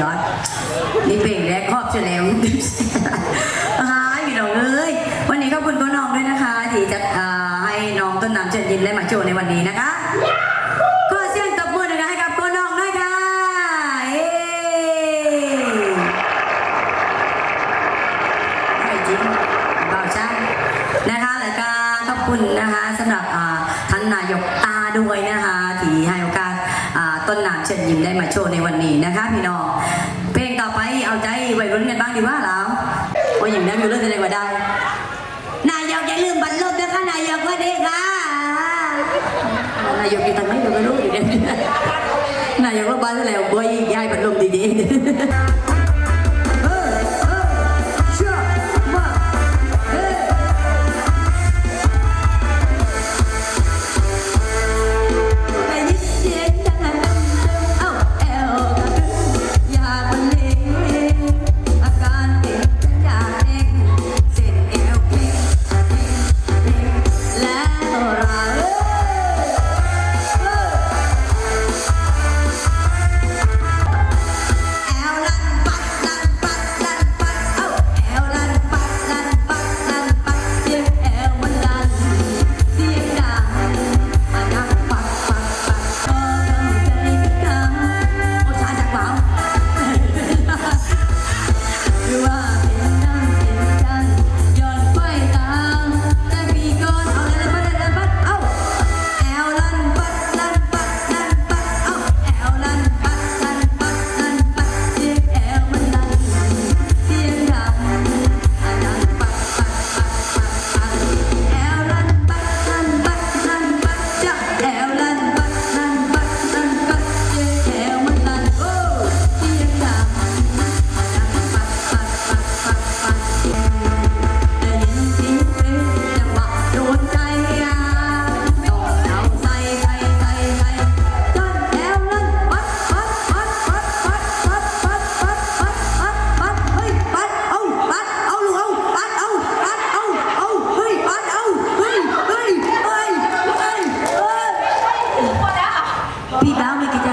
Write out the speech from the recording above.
ยอด นี่เป่งแรกครอบเฉลียวฮาอยู่เราเลยวันนี้ขอบคุณพ่อน้องด้วยนะคะ ที่จะให้น้องต้นน้ำเชิญยิ้มและมาโชว์ในวันนี้นะคะก็เสียงตบมือหนึ่งให้กับพ่อน้องด้วคะเอ๊ไอ้จิ้มเาช่างนะคะแล้วก็ขอบคุณนะคะสำหรับ นน้ำเชิญยิ้มได้มาโชว์ในวันนี้นะคะพี่น้อง เพลงต่อไปเอาใจวัยรุ่นกันบ้างดีว่าแล้วโอ้ยย่างนั้อยู่เรื่องอะไรกว่าได้ นายกอย่าลืมบัตรลบนะคะนายกว่าเด็กค่ะนายกอยู่ทางไหนเราไม่รู้อยู่เนี่ยนายกว่าบ้านแล้วบอยย้ายบัตรลมดีๆ be bound with each